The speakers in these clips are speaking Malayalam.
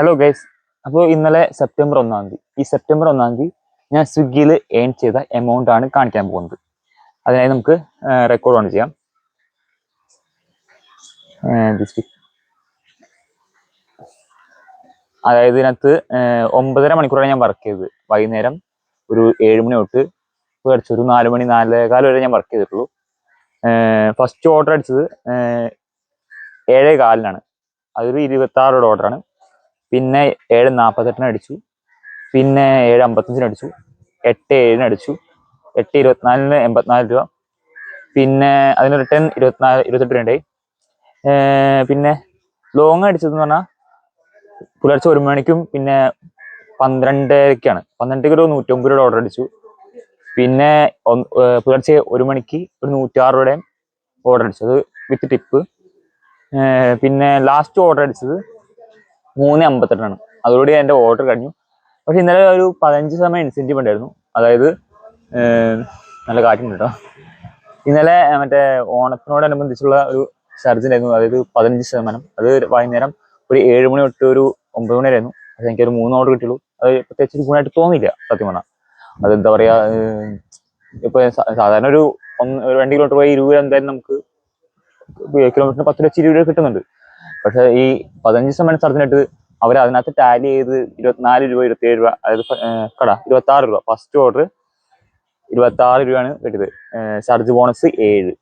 ഹലോ ഗൈസ് അപ്പോൾ ഇന്നലെ സെപ്റ്റംബർ ഒന്നാം തീയതി. ഈ സെപ്റ്റംബർ ഒന്നാം തീയതി ഞാൻ സ്വിഗ്ഗിയിൽ ഏൺ ചെയ്ത എമൗണ്ട് ആണ് കാണിക്കാൻ പോകുന്നത്. അതിനായി നമുക്ക് റെക്കോർഡ് ഓൺ ചെയ്യാം. അതായത് ഇതിനകത്ത് ഒമ്പതര മണിക്കൂറാണ് ഞാൻ വർക്ക് ചെയ്തത്. വൈകുന്നേരം ഒരു ഏഴ് മണി തൊട്ട് കുറച്ച് ഒരു നാല് മണി നാലേകാൽ വരെ ഞാൻ വർക്ക് ചെയ്തിട്ടുള്ളൂ. ഫസ്റ്റ് ഓർഡർ അടിച്ചത് ഏഴേ കാലിനാണ് അതൊരു ഇരുപത്തി ആറോടെ ഓർഡറാണ് പിന്നെ ഏഴ് നാൽപ്പത്തെട്ടിന് അടിച്ചു. പിന്നെ ഏഴ് അമ്പത്തഞ്ചിന് അടിച്ചു. എട്ട് ഏഴിന് അടിച്ചു. എട്ട് ഇരുപത്തിനാലിന് എൺപത്തിനാല് രൂപ. പിന്നെ അതിന് റിട്ടേൺ ഇരുപത്തിനാല് ഇരുപത്തെട്ട് രൂപയുണ്ടായി. പിന്നെ ലോങ് അടിച്ചതെന്ന് പറഞ്ഞാൽ പുലർച്ചെ ഒരു മണിക്കും പിന്നെ പന്ത്രണ്ടരക്കാണ്. പന്ത്രണ്ടരയ്ക്ക് ഒരു നൂറ്റമ്പത് രൂപയുടെ ഓർഡർ അടിച്ചു. പിന്നെ പുലർച്ചെ ഒരു മണിക്ക് ഒരു നൂറ്റാറ് രൂപയുടെയും ഓർഡർ അടിച്ചു. അത് വിത്ത് ടിപ്പ് പിന്നെ ലാസ്റ്റ് ഓർഡർ അടിച്ചത് മൂന്ന് അമ്പത്തെട്ടാണ് അതോടുകൂടി എന്റെ ഓർഡർ കഴിഞ്ഞു. പക്ഷെ ഇന്നലെ ഒരു പതിനഞ്ച് സമയം ഇൻസെന്റീവ് ഉണ്ടായിരുന്നു. അതായത് നല്ല കാറ്റുണ്ട് കേട്ടോ. ഇന്നലെ മറ്റേ ഓണത്തിനോടനുബന്ധിച്ചുള്ള ഒരു ചാർജ് ഉണ്ടായിരുന്നു. അതായത് പതിനഞ്ച് ശതമാനം. അത് വൈകുന്നേരം ഒരു ഏഴ് മണി തൊട്ട് ഒരു ഒമ്പത് മണി വരെയായിരുന്നു. പക്ഷെ എനിക്കൊരു മൂന്ന് ഓർഡർ കിട്ടിയുള്ളൂ. അത് പ്രത്യേകിച്ച് ഗുണമായിട്ട് തോന്നിയില്ല സത്യം പറഞ്ഞാൽ അതെന്താ പറയാ ഇപ്പൊ സാധാരണ ഒരു ഒന്ന് രണ്ട് കിലോമീറ്റർ പോയി ഇരുപത് എന്തായാലും നമുക്ക് കിലോമീറ്ററിന് പത്ത് ലക്ഷം ഇരുപത് രൂപ കിട്ടുന്നുണ്ട്. പക്ഷെ ഈ പതിനഞ്ച് ശതമാനം സ്ഥലത്തിനായിട്ട് അവർ അതിനകത്ത് ടാലി ചെയ്ത് ഇരുപത്തിനാല് രൂപ ഇരുപത്തിയേഴ് രൂപ അതായത് കടാ ഏർ കട ഇരുപത്തി ആറ് രൂപ. ഫസ്റ്റ് ഓർഡർ ഇരുപത്തി ആറ് രൂപയാണ് കിട്ടിയത്. ചാർജ് ബോണസ് ഏഴ്.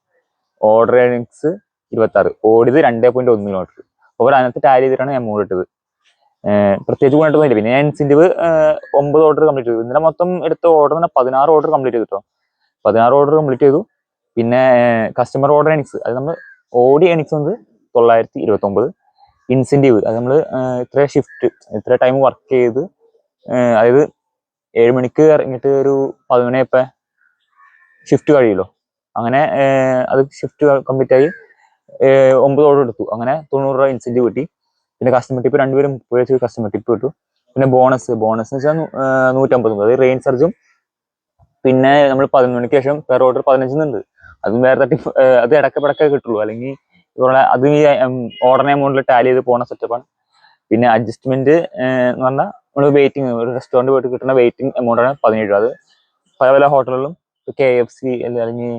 ഓർഡർ ഏണിങ്സ് ഇരുപത്തി ആറ് ഓടിയത് രണ്ടേ പോയിന്റ് ഒന്ന് കിലോമീറ്റർ അവർ അതിനകത്ത് ടാലി ചെയ്തിട്ടാണ് ഞാൻ മൂന്ന് ഇട്ടത്. പ്രത്യേകിച്ച് ഗുണമായിട്ടൊന്നുമില്ല പിന്നെ ഞാൻ ഇൻസെന്റീവ് ഒമ്പത് ഓർഡർ കംപ്ലീറ്റ് ചെയ്തു. ഇന്നലെ മൊത്തം എടുത്ത ഓർഡർ തന്നെ പതിനാറ് ഓർഡർ കംപ്ലീറ്റ് ചെയ്തു കേട്ടോ പതിനാറ് ഓർഡർ കംപ്ലീറ്റ് ചെയ്തു. പിന്നെ കസ്റ്റമർ ഓർഡർ എണിക്സ് അത് നമ്മൾ ഓടി എണിക്സ് വന്നത് തൊള്ളായിരത്തി ഇരുപത്തി ഒമ്പത് ഇൻസെന്റീവ് അത് നമ്മൾ ഇത്ര ഷിഫ്റ്റ് ഇത്ര ടൈം വർക്ക് ചെയ്ത് അതായത് ഏഴ് മണിക്ക് ഇറങ്ങിയിട്ട് ഒരു പതിനൊന്നേപ്പ ഷിഫ്റ്റ് കഴിയുമല്ലോ അങ്ങനെ അത് ഷിഫ്റ്റ് കംപ്ലീറ്റ് ആയി ഒമ്പത് ഓർഡർ എടുത്തു. അങ്ങനെ തൊണ്ണൂറ് രൂപ ഇൻസെന്റീവ് കിട്ടി. പിന്നെ കസ്റ്റമർ ടിപ്പ് രണ്ടുപേരും മുപ്പത് വെച്ച് കസ്റ്റമർ ടിപ്പ് കിട്ടും പിന്നെ ബോണസ് ബോണസ് എന്ന് വെച്ചാൽ നൂറ്റമ്പത് അതായത് റെയിൻ സർജും പിന്നെ നമ്മൾ പതിനൊന്ന് മണിക്ക് ശേഷം പെർ ഓർഡർ പതിനഞ്ചിനുണ്ട്. അതും വേറെ തട്ടി അത് ഇടയ്ക്ക് കിട്ടുള്ളൂ. അല്ലെങ്കിൽ ഇവിടെ അത് ഈ ഓർഡറിനെ എമൗണ്ടിൽ ടാലി ചെയ്ത് പോകുന്ന സെറ്റപ്പാണ് പിന്നെ അഡ്ജസ്റ്റ്മെന്റ് എന്ന് പറഞ്ഞാൽ നമ്മൾ വെയിറ്റിംഗ് ഒരു റെസ്റ്റോറന്റ് പോയിട്ട് കിട്ടുന്ന വെയിറ്റിംഗ് എമൗണ്ട് ആണ് പതിനേഴ് രൂപ. അത് പല പല ഹോട്ടലുകളിലും കെ എഫ് സി അല്ലെങ്കിൽ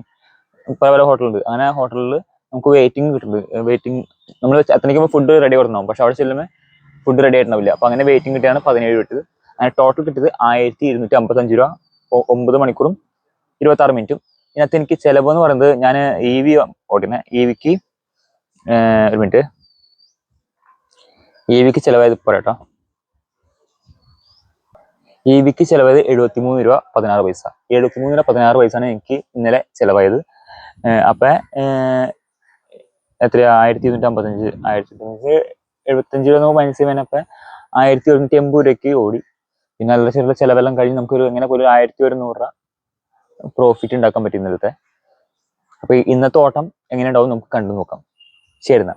പല പല ഹോട്ടലുണ്ട് അങ്ങനെ ഹോട്ടലിൽ നമുക്ക് വെയിറ്റിംഗ് കിട്ടുന്നുണ്ട്. വെയിറ്റിംഗ് നമ്മൾ എത്തണിക്കുമ്പോൾ ഫുഡ് റെഡി കൊടുക്കണം പക്ഷെ അവിടെ ചെല്ലുമ്പോൾ ഫുഡ് റെഡി ആയിട്ടുണ്ടാവില്ല. അപ്പൊ അങ്ങനെ വെയിറ്റിംഗ് കിട്ടിയാണ് പതിനേഴ് കിട്ടിയത്. അങ്ങനെ ടോട്ടൽ കിട്ടിയത് ആയിരത്തി ഇരുന്നൂറ്റി അമ്പത്തഞ്ച് രൂപ ഒമ്പത് മണിക്കൂറും ഇരുപത്തി ആറ് മിനിറ്റും ഇതിനകത്ത് എനിക്ക് ചിലവ് എന്ന് പറയുന്നത് ഞാൻ ഇ വി ഓടിനെ. ഇ വിക്ക് ഒരു മിനിറ്റ്. ഇ വിക്ക് ചിലവായത് പോരാട്ടോ ഇ വിക്ക് ചിലവായത് എഴുപത്തി മൂന്ന് രൂപ പതിനാറ് പൈസ. എഴുപത്തി മൂന്ന് രൂപ പതിനാറ് പൈസയാണ് എനിക്ക് ഇന്നലെ ചിലവായത്. അപ്പം എത്രയാ? ആയിരത്തി ഇരുന്നൂറ്റി അമ്പത്തഞ്ച് ആയിരത്തി ഇരുന്നൂറ്റി എഴുപത്തഞ്ച് രൂപ നമുക്ക് മൈനസ് ചെയ്യുമ്പോൾ ആയിരത്തി ഒരുന്നൂറ്റി എൺപത് രൂപയ്ക്ക് ഓടി. പിന്നെ നല്ല ചെറിയ ചിലവെല്ലാം കഴിഞ്ഞ് നമുക്കൊരു എങ്ങനെ പോലും ഒരു ആയിരത്തി ഒരുന്നൂറ് രൂപ പ്രോഫിറ്റ് ഉണ്ടാക്കാൻ പറ്റും ഇന്നലത്തെ. അപ്പം ഇന്നത്തെ ഓട്ടം എങ്ങനെ ഉണ്ടാവും നമുക്ക് കണ്ടു നോക്കാം. ശരി എന്നാ